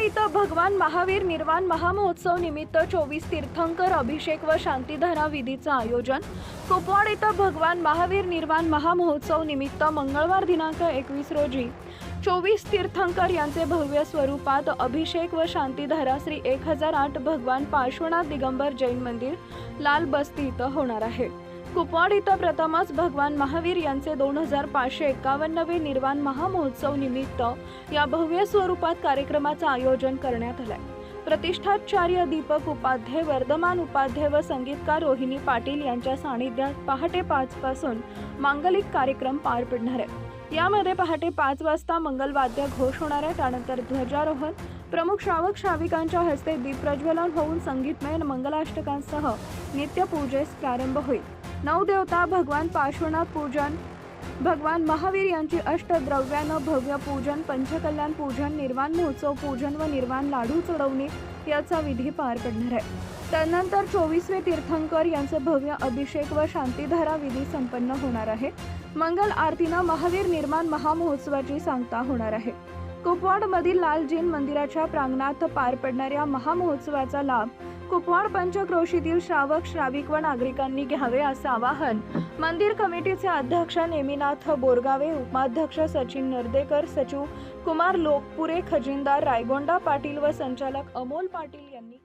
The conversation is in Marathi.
इथं भगवान महावीर महामहोत्सव निमित्त चोवीस तीर्थंकर अभिषेक व शांतीधारा विधीचं आयोजन. कुपवाड इथं भगवान महावीर निर्वाण महामहोत्सव निमित्त मंगळवार दिनांक एकवीस रोजी. चोवीस तीर्थंकर यांचे भव्य स्वरूपात अभिषेक व शांतीधारा श्री एक हजार आठ भगवान पार्श्वनाथ दिगंबर जैन मंदिर लाल बस्ती इथं होणार आहे. कुपवाड इथं प्रथमच भगवान महावीर यांचे दोन हजार पाचशे एकावन्नवे निर्वाण महामहोत्सव निमित्त या भव्य स्वरूपात कार्यक्रमाचं आयोजन करण्यात आलंय. प्रतिष्ठाचार्य दीपक उपाध्याय वर्धमान उपाध्ये व संगीतकार रोहिणी पाटील यांच्या सानिध्यात पहाटे पाच पासून मांगलिक कार्यक्रम पार पडणार आहे. यामध्ये पहाटे पाच वाजता मंगलवाद्य घोष होणार आहे. त्यानंतर ध्वजारोहण प्रमुख श्रावक श्राविकांच्या हस्ते दीप प्रज्वलन होऊन संगीतमय मंगलाष्टकांसह नित्यपूजेस प्रारंभ होईल. नऊ देवता भगवान पार्श्वनाथ पूजन भगवान महावीर यांची अष्टद्रव्यानं भव्य पूजन पंचकल्याण पूजन निर्वाण महोत्सव पूजन व निर्वाण लाडू चढवणे याचा विधी पार पडणार आहे. त्यानंतर चोवीसवे तीर्थंकर यांचे भव्य अभिषेक व शांतीधारा विधी संपन्न होणार आहे. मंगल आरतीनं महावीर निर्माण महामहोत्सवाची सांगता होणार आहे. कुपवाडमधील लालजीन मंदिराच्या प्रांगणात पार पडणाऱ्या महामहोत्सवाचा लाभ कुपवाड पंचक्रोशीतील श्रावक श्राविक व नागरिकांनी घ्यावे असं आवाहन. मंदिर कमिटीचे अध्यक्ष नेमिनाथ बोरगावे उपाध्यक्ष सचिन नर्देकर सचिव कुमार लोकपुरे खजिनदार रायगोंडा पाटील व संचालक अमोल पाटील यांनी